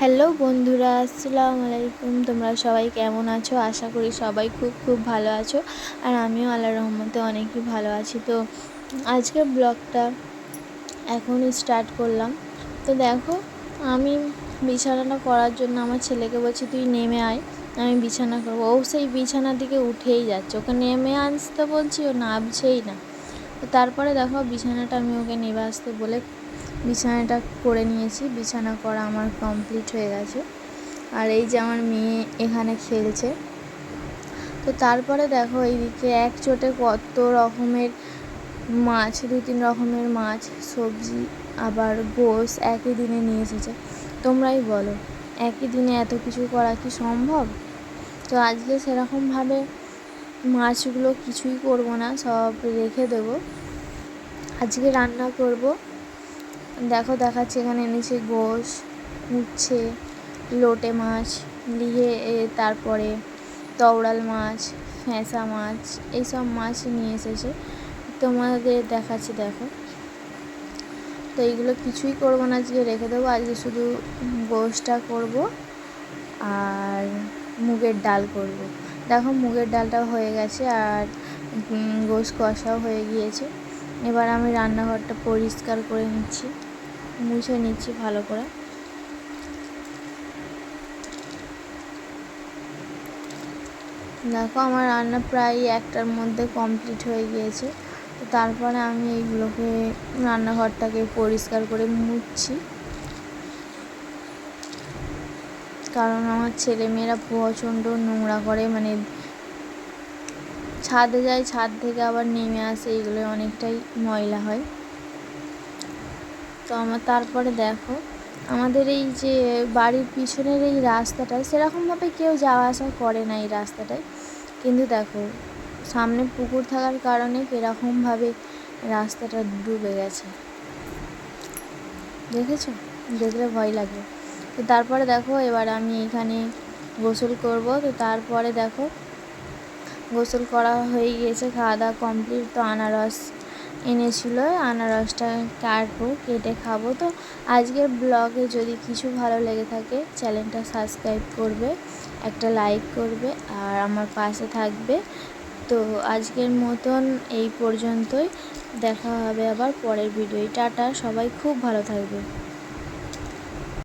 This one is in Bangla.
হ্যালো বন্ধুরা, আসসালামু আলাইকুম। তোমরা সবাই কেমন আছো? আশা করি সবাই খুব খুব ভালো আছো। আর আমিও আল্লাহ রহমতে অনেকই ভালো আছি। তো আজকের ব্লগটা এখনই স্টার্ট করলাম। তো দেখো, আমি বিছানাটা করার জন্য আমার ছেলেকে বলছি, তুই নেমে আয়, আমি বিছানা করব। ও সেই বিছানার দিকে উঠেই যাচ্ছে। ওকে, নেমে আসতে বলছি, ও নামছেই না। তো তারপরে দেখো বিছানাটা আমি ওকে নেবে আসতে বলে বিছানাটা করে নিয়েছি। বিছানা করা আমার কমপ্লিট হয়ে গেছে। আর এই যে আমার মেয়ে এখানে খেলছে। তো তারপরে দেখো এইদিকে এক চোটে কত রকমের মাছ, দু তিন রকমের মাছ, সবজি, আবার গোস একই দিনে নিয়ে এসেছে। তোমরাই বলো, একই দিনে এত কিছু করা কি সম্ভব? তো আজকে সেরকমভাবে মাছগুলো কিছুই করব না, সব রেখে দেবো। আজকে রান্না করব। দেখো দেখাচ্ছে এখানে এনেছে গোশ, উচ্ছে, লোটে মাছ, লিহে তারপরে তওড়াল মাছ ফ্যাঁসা মাছ, এইসব মাছ নিয়ে এসেছে। তোমাদের দেখাচ্ছি, দেখো। তো এইগুলো কিছুই করব না, আজকে রেখে দেবো। আজকে শুধু গোশটা করব আর মুগের ডাল করব। দেখো মুগের ডালটা হয়ে গেছে আর গোশ কষাও হয়ে গিয়েছে। এবার আমি রান্নাঘরটা পরিষ্কার করে নিচ্ছি, মুছে নিচ্ছি ভালো করে। দেখো আমার রান্না প্রায় একটার মধ্যে কমপ্লিট হয়ে গিয়েছে। তো তারপরে আমি এইগুলোকে রান্নাঘরটাকে পরিষ্কার করে মুছছি। কারণ আমার ছেলেমেয়েরা প্রচণ্ড নোংরা করে মানে ছাদে যায়, ছাদ থেকে আবার নেমে আসে, এগুলো অনেকটাই ময়লা হয়। তো আমার তারপরে দেখো, আমাদের এই যে বাড়ির পিছনের এই রাস্তাটায় সেরকমভাবে কেউ যাওয়া আসা করে না এই রাস্তাটায়। কিন্তু দেখো, সামনে পুকুর থাকার কারণে কীরকমভাবে রাস্তাটা ডুবে গেছে। দেখেছ? দেখলে ভয় লাগে। তো তারপরে দেখো, এবার আমি এখানে গোসল করব। তো তারপরে দেখো, গোসল করা হয়ে গিয়েছে খাওয়া দাওয়া কমপ্লিট তো আনারস এনেছিল, আনারসটা কাটবো, কেটে খাব। তো আজকের ব্লগে যদি কিছু ভালো লেগে থাকে চ্যানেলটা সাবস্ক্রাইব করবে, একটা লাইক করবে, আর আমার পাশে থাকবে। তো আজকের মতন এই পর্যন্তই। দেখা হবে আবার পরের ভিডিও টাটা, সবাই খুব ভালো থাকবে।